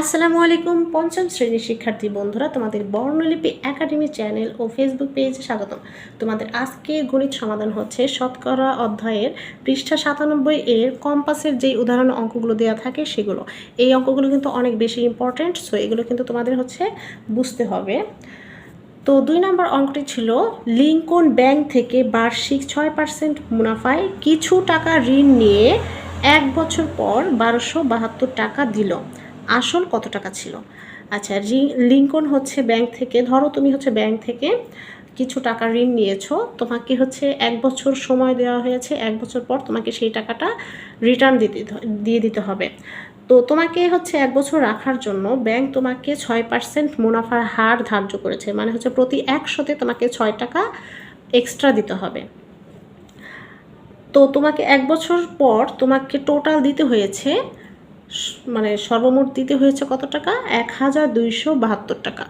আসসালামু আলাইকুম, পঞ্চম শ্রেণির শিক্ষার্থী বন্ধুরা, তোমাদের বর্ণলিপি একাডেমি চ্যানেল ও ফেসবুক পেজে স্বাগতম। তোমাদের আজকে গণিত সমাধান হচ্ছে শতকরা অধ্যায়ের পৃষ্ঠা সাতানব্বই এর কম্পাসের যেই উদাহরণ অঙ্কগুলো দেওয়া থাকে সেগুলো। এই অঙ্কগুলো কিন্তু অনেক বেশি ইম্পর্ট্যান্ট সো এগুলো কিন্তু তোমাদের হচ্ছে বুঝতে হবে। তো দুই নম্বর অঙ্কটি ছিল, লিঙ্কন ব্যাংক থেকে বার্ষিক ছয় পার্সেন্ট মুনাফায় কিছু টাকা ঋণ নিয়ে এক বছর পর বারোশো বাহাত্তর টাকা দিল। আসল কত টাকা ছিল? আচ্ছা লিঙ্কন হচ্ছে ব্যাংক থেকে, ধরো তুমি হচ্ছে ব্যাংক থেকে কিছু টাকা ঋণ নিয়েছো, তোমাকে হচ্ছে এক বছর সময় দেওয়া হয়েছে, এক বছর পর তোমাকে সেই টাকাটা রিটার্ন দিতে, দিয়ে দিতে হবে। তো তোমাকে হচ্ছে এক বছর রাখার জন্য ব্যাংক তোমাকে ছয় পার্সেন্ট মুনাফার হার ধার্য করেছে মানে হচ্ছে প্রতি একশোতে তোমাকে ছয় টাকা এক্সট্রা দিতে হবে। তো তোমাকে এক বছর পর তোমাকে টোটাল দিতে হয়েছে মানে সর্বমোট দিতে হয়েছে কত টাকা? এক হাজার দুইশো বাহাত্তর টাকা।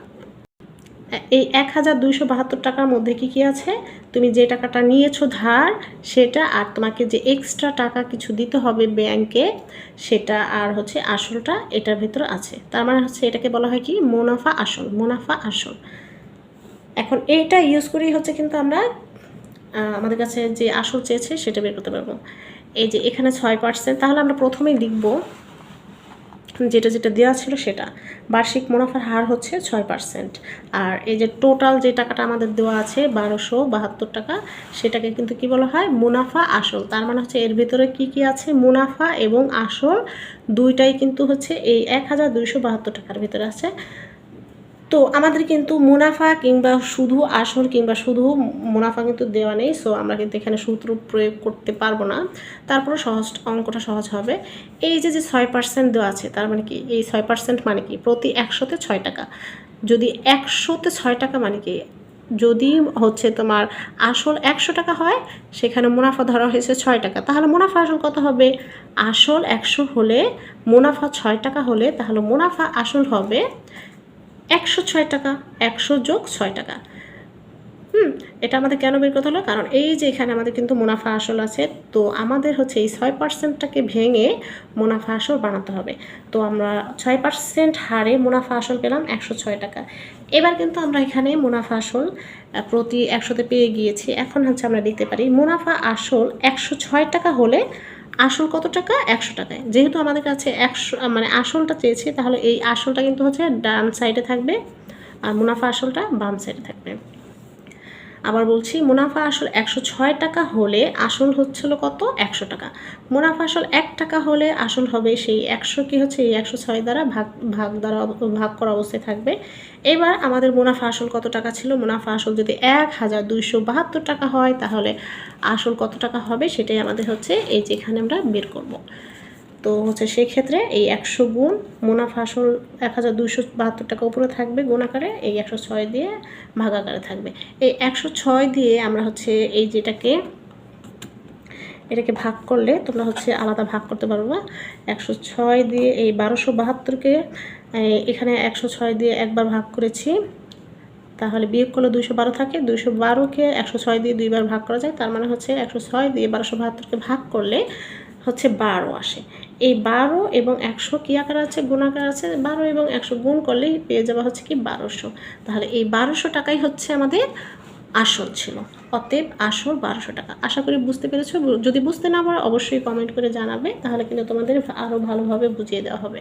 এই এক হাজার দুইশো বাহাত্তর টাকার মধ্যে কি কি আছে? তুমি যে টাকাটা নিয়েছো ধার, সেটা আর তোমাকে যে এক্সট্রা টাকা কিছু দিতে হবে ব্যাংকে সেটা আর হচ্ছে আসলটা এটার ভিতরে আছে। তার মানে হচ্ছে এটাকে বলা হয় কি? মুনাফা আসল মুনাফা আসল। এখন এইটা ইউজ করেই হচ্ছে কিন্তু আমরা আমাদের কাছে যে আসল চেয়েছে সেটা বের করতে পারব। এই যে এখানে ছয় পার্সেন্ট তাহলে আমরা প্রথমেই লিখব যেটা যেটা দেওয়া ছিল সেটা। বার্ষিক মুনাফার হার হচ্ছে ছয় পার্সেন্ট আর এই যে টোটাল যে টাকাটা আমাদের দেওয়া আছে বারোশো বাহাত্তর টাকা, সেটাকে কিন্তু কি বলা হয়? মুনাফা আসল। তার মানে হচ্ছে এর ভিতরে কি কি আছে? মুনাফা এবং আসল দুইটাই কিন্তু হচ্ছে এই এক হাজার দুইশো বাহাত্তর টাকার ভিতরে আছে। তো আমাদের কিন্তু মুনাফা কিংবা শুধু আসল কিংবা শুধু মুনাফা কিন্তু দেওয়া নেই সো আমরা কিন্তু এখানে সূত্র প্রয়োগ করতে পারব না। তারপরে সহজ অঙ্কটা সহজ হবে। এই যে যে ছয় পার্সেন্ট দেওয়া আছে, তার মানে কি? এই ছয় পার্সেন্ট মানে কি? প্রতি একশোতে ছয় টাকা। যদি একশোতে ছয় টাকা মানে কি? যদি হচ্ছে তোমার আসল একশো টাকা হয়, সেখানে মুনাফা ধরা হয়েছে ছয় টাকা। তাহলে মুনাফা আসল কত হবে? আসল একশো হলে মুনাফা ছয় টাকা হলে তাহলে মুনাফা আসল হবে একশো ছয় টাকা, একশো যোগ ছয় টাকা। হুম, এটা আমাদের কেন বের করতে হলো? কারণ এই যে এখানে আমাদের কিন্তু মুনাফা আসল আছে, তো আমাদের হচ্ছে এই ছয় পার্সেন্টটাকে ভেঙে মুনাফা আসল বানাতে হবে। তো আমরা ছয় পার্সেন্ট হারে মুনাফা আসল পেলাম একশো ছয় টাকা। এবার কিন্তু আমরা এখানে মুনাফা আসল প্রতি একশোতে পেয়ে গিয়েছি। এখন হচ্ছে আমরা লিখতে পারি মুনাফা আসল একশো ছয় টাকা হলে আসল কত টাকা? একশো টাকায়। যেহেতু আমাদের কাছে একশো মানে আসলটা চেয়েছে, তাহলে এই আসলটা কিন্তু হচ্ছে ডান সাইডে থাকবে আর মুনাফা আসলটা বাম সাইডে থাকবে। আবার বলছি, মুনাফা আসল একশো ছয় টাকা হলে আসল হচ্ছিল কত? একশো টাকা। মুনাফা আসল এক টাকা হলে আসল হবে সেই একশো কি হচ্ছে? এই একশো ছয় দ্বারা ভাগ ভাগ দ্বারা ভাগ করা অবস্থায় থাকবে। এবার আমাদের মুনাফা আসল কত টাকা ছিল? মুনাফা আসল যদি এক হাজার দুইশো বাহাত্তর টাকা হয়, তাহলে আসল কত টাকা হবে? সেটাই আমাদের হচ্ছে এই যেখানে আমরা বের করব। তো হচ্ছে সেই ক্ষেত্রে এই একশো গুণ মুনাফা আসল এক হাজার দুইশো বাহাত্তর টাকা উপরে থাকবে, গুণ আকারে এই একশো ছয় দিয়ে ভাগ আকারে থাকবে। এই একশো ছয় দিয়ে আমরা হচ্ছে এই যেটাকে, এটাকে ভাগ করলে তোমরা হচ্ছে আলাদা ভাগ করতে পারবে। একশো ছয় দিয়ে এই বারোশো বাহাত্তরকে এখানে একশো ছয় দিয়ে একবার ভাগ করেছি, তাহলে বিয়োগ করলে দুইশো বারো থাকে। দুইশো বারোকে একশো ছয় দিয়ে দুইবার ভাগ করা যায়, তার মানে হচ্ছে একশো ছয় দিয়ে বারোশো বাহাত্তরকে ভাগ করলে হচ্ছে বারো আসে। এই বারো এবং একশো কী আকার আছে? গুণ আকার আছে। বারো এবং একশো গুণ করলেই পেয়ে যাওয়া হচ্ছে কি বারোশো। তাহলে এই বারোশো টাকাই হচ্ছে আমাদের আসল ছিল। অতএব আসল বারোশো টাকা। আশা করি বুঝতে পেরেছ। যদি বুঝতে না পারো, অবশ্যই কমেন্ট করে জানাবে। তাহলে কিন্তু তোমাদের আরও ভালোভাবে বুঝিয়ে দেওয়া হবে।